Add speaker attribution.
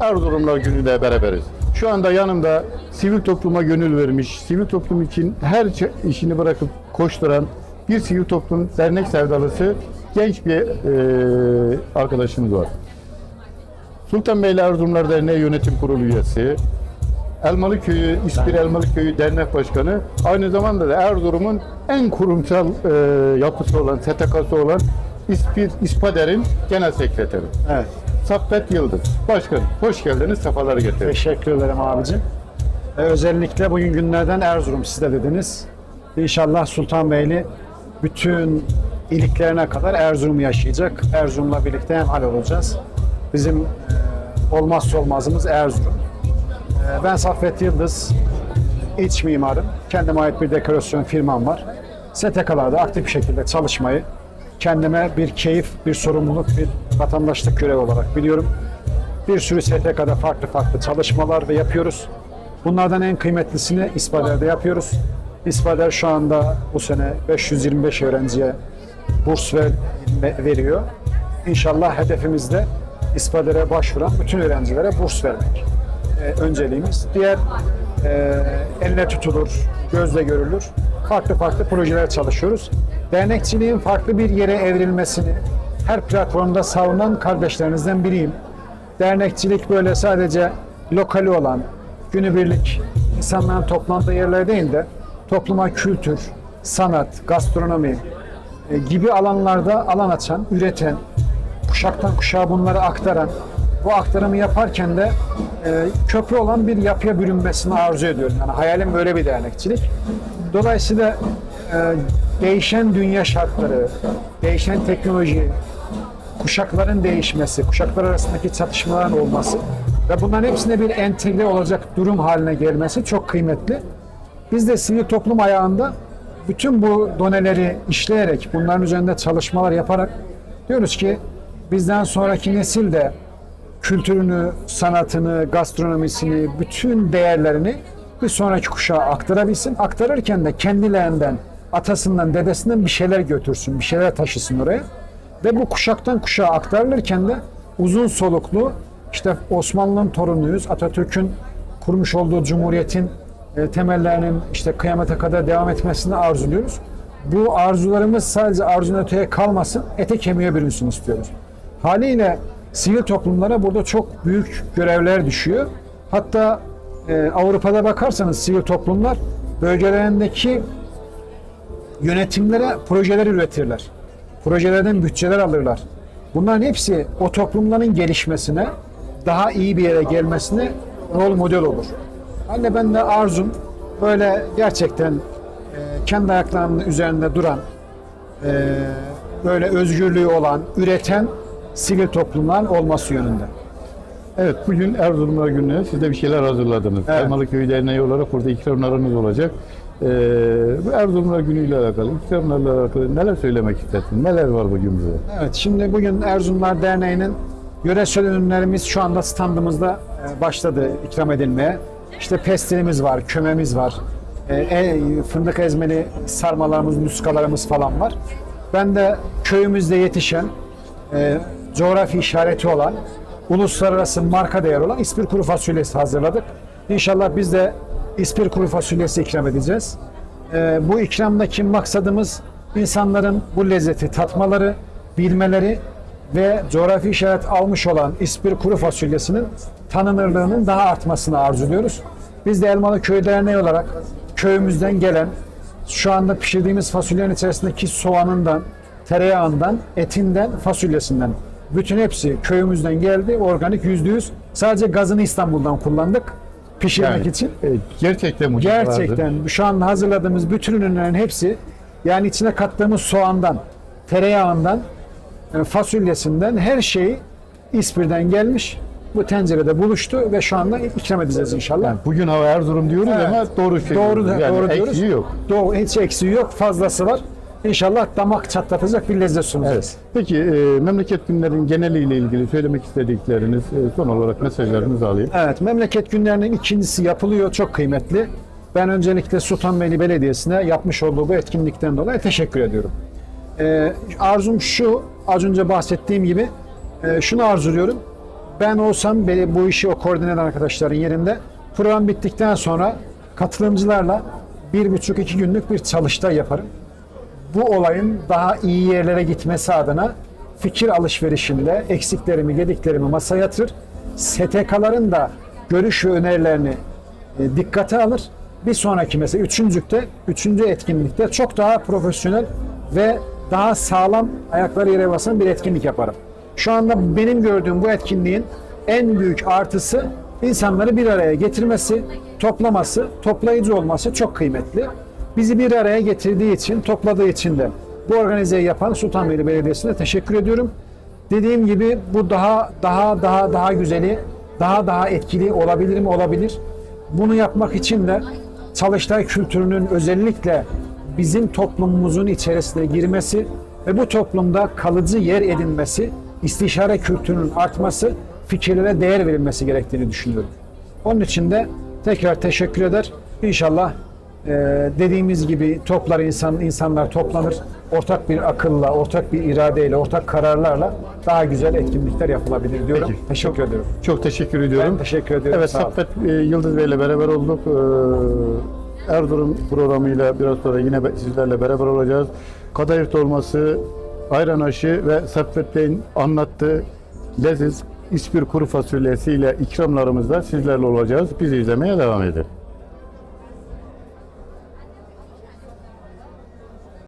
Speaker 1: Erzurumlar günüyle beraberiz. Şu anda yanımda sivil topluma gönül vermiş, sivil toplum için her işini bırakıp koşturan bir sivil toplum dernek sevdalısı genç bir e, arkadaşımız var. Sultanbeyli Erzurumlar Derneği Yönetim Kurulu üyesi, Elmalı Köyü, İspir Elmalı Köyü Dernek Başkanı, aynı zamanda da Erzurum'un en kurumsal e, yapısı olan, STK'sı olan İspir İspader'in genel sekreteri.
Speaker 2: Evet.
Speaker 1: Saffet Yıldız. Başkan, hoş geldiniz, sefalar getirdiniz.
Speaker 2: Teşekkür ederim abicim. Ee, özellikle bugün günlerden Erzurum siz de dediniz. İnşallah Sultanbeyli bütün iliklerine kadar Erzurum yaşayacak. Erzurum'la birlikte hemhal olacağız. Bizim e, olmazsa olmazımız Erzurum. E, ben Saffet Yıldız, iç mimarım. Kendime ait bir dekorasyon firmam var. STK'larda aktif bir şekilde çalışmayı kendime bir keyif, bir sorumluluk, bir vatandaşlık görevi olarak biliyorum. Bir sürü STK'da farklı farklı çalışmalar ve yapıyoruz. Bunlardan en kıymetlisini İspader'de yapıyoruz. İspader şu anda bu sene 525 öğrenciye burs ver, ve- veriyor. İnşallah hedefimiz de İspader'e başvuran bütün öğrencilere burs vermek. Ee, önceliğimiz. Diğer e, elle tutulur, gözle görülür. Farklı farklı projeler çalışıyoruz. Dernekçiliğin farklı bir yere evrilmesini her platformda savunan kardeşlerinizden biriyim. Dernekçilik böyle sadece lokali olan, günübirlik insanların toplandığı yerler değil de topluma kültür, sanat, gastronomi e, gibi alanlarda alan açan, üreten, kuşaktan kuşağa bunları aktaran, bu aktarımı yaparken de e, köprü olan bir yapıya bürünmesini arzu ediyorum. Yani hayalim böyle bir dernekçilik. Dolayısıyla değişen dünya şartları, değişen teknoloji, kuşakların değişmesi, kuşaklar arasındaki çatışmaların olması ve bunların hepsine bir entegre olacak durum haline gelmesi çok kıymetli. Biz de sivil toplum ayağında bütün bu doneleri işleyerek, bunların üzerinde çalışmalar yaparak diyoruz ki bizden sonraki nesil de kültürünü, sanatını, gastronomisini, bütün değerlerini bir sonraki kuşağa aktarabilsin. Aktarırken de kendilerinden, atasından, dedesinden bir şeyler götürsün, bir şeyler taşısın oraya. Ve bu kuşaktan kuşağa aktarılırken de uzun soluklu, işte Osmanlı'nın torunuyuz, Atatürk'ün kurmuş olduğu cumhuriyetin e, temellerinin işte kıyamete kadar devam etmesini arzuluyoruz. Bu arzularımız sadece arzunun öteye kalmasın, ete kemiğe bürünsün istiyoruz. Haliyle sivil toplumlara burada çok büyük görevler düşüyor. Hatta e, Avrupa'da bakarsanız sivil toplumlar bölgelerindeki yönetimlere projeler üretirler. Projelerden bütçeler alırlar. Bunların hepsi o toplumların gelişmesine, daha iyi bir yere gelmesine rol model olur. Anne ben de arzum böyle gerçekten e, kendi ayaklarının üzerinde duran, e, böyle özgürlüğü olan, üreten sivil toplumların olması yönünde.
Speaker 1: Evet, bugün Erzurumlar gününe siz de bir şeyler hazırladınız.
Speaker 2: Evet.
Speaker 1: Elmalı Köyü Derneği olarak burada ikramlarınız olacak. Ee, Erzurumlar günüyle alakalı, ikramlarla alakalı neler söylemek istersiniz? Neler var bugün bize?
Speaker 2: Evet, şimdi bugün Erzurumlar Derneği'nin yöresel ürünlerimiz şu anda standımızda e, başladı ikram edilmeye. İşte pestilimiz var, kömemiz var, e, e, fındık ezmeli sarmalarımız, muskalarımız falan var. Ben de köyümüzde yetişen, e, coğrafi işareti olan, uluslararası marka değer olan İspir kuru fasulyesi hazırladık. İnşallah biz de İspir kuru fasulyesi ikram edeceğiz. Ee, bu ikramdaki maksadımız insanların bu lezzeti tatmaları, bilmeleri ve coğrafi işaret almış olan İspir kuru fasulyesinin tanınırlığının daha artmasını arzuluyoruz. Biz de Elmalı Köy Derneği olarak köyümüzden gelen şu anda pişirdiğimiz fasulyenin içerisindeki soğanından, tereyağından, etinden, fasulyesinden bütün hepsi köyümüzden geldi. Organik yüzde yüz. Sadece gazını İstanbul'dan kullandık pişirmek
Speaker 1: Yani,
Speaker 2: için.
Speaker 1: e, gerçekten mucize vardı.
Speaker 2: Gerçekten şu an hazırladığımız bütün ürünlerin hepsi yani içine kattığımız soğandan, tereyağından, e, fasulyesinden her şeyi İspir'den gelmiş. Bu tencerede buluştu ve şu anda ikram edeceğiz inşallah.
Speaker 1: Yani bugün hava Erzurum diyoruz
Speaker 2: Evet.
Speaker 1: ama doğru şey.
Speaker 2: Doğru
Speaker 1: yani
Speaker 2: doğru diyoruz.
Speaker 1: eksiği yok.
Speaker 2: Doğru, hiç eksiği yok, fazlası var. İnşallah damak çatlatacak bir lezzet sunacağız.
Speaker 1: Peki e, memleket günlerinin geneliyle ilgili söylemek istedikleriniz, e, son olarak mesajlarınızı alayım.
Speaker 2: Evet, memleket günlerinin ikincisi yapılıyor. Çok kıymetli. Ben öncelikle Sultanbeyli Belediyesi'ne yapmış olduğu bu etkinlikten dolayı teşekkür ediyorum. Ee, arzum şu, az önce bahsettiğim gibi e, şunu arzuluyorum. Ben olsam bu işi o koordine eden arkadaşların yerinde program bittikten sonra katılımcılarla bir buçuk iki günlük bir çalıştay yaparım. Bu olayın daha iyi yerlere gitmesi adına fikir alışverişinde eksiklerimi, gediklerimi masaya yatırır. STK'ların da görüş ve önerilerini e, dikkate alır. Bir sonraki mesela üçüncükte, üçüncü etkinlikte çok daha profesyonel ve daha sağlam ayakları yere basan bir etkinlik yaparım. Şu anda benim gördüğüm bu etkinliğin en büyük artısı insanları bir araya getirmesi, toplaması, toplayıcı olması çok kıymetli. Bizi bir araya getirdiği için, topladığı için de bu organizeyi yapan Sultanbeyli Belediyesi'ne teşekkür ediyorum. Dediğim gibi bu daha daha daha daha güzeli, daha daha etkili olabilir mi? Olabilir. Bunu yapmak için de çalıştay kültürünün özellikle bizim toplumumuzun içerisine girmesi ve bu toplumda kalıcı yer edinmesi, istişare kültürünün artması, fikirlere değer verilmesi gerektiğini düşünüyorum. Onun için de tekrar teşekkür eder. İnşallah e, dediğimiz gibi toplar insan insanlar toplanır. Ortak bir akılla, ortak bir iradeyle, ortak kararlarla daha güzel etkinlikler yapılabilir diyorum.
Speaker 1: Peki.
Speaker 2: Teşekkür ediyorum.
Speaker 1: Çok teşekkür ediyorum.
Speaker 2: Ben teşekkür ediyorum.
Speaker 1: Evet. Saffet e, Yıldız Bey ile beraber olduk. Ee, Erzurum programıyla biraz sonra yine sizlerle beraber olacağız. Kadayıf dolması, ayran aşı ve Saffet Bey'in anlattığı leziz İspir kuru fasulyesiyle ikramlarımızda sizlerle olacağız. Bizi izlemeye devam edin.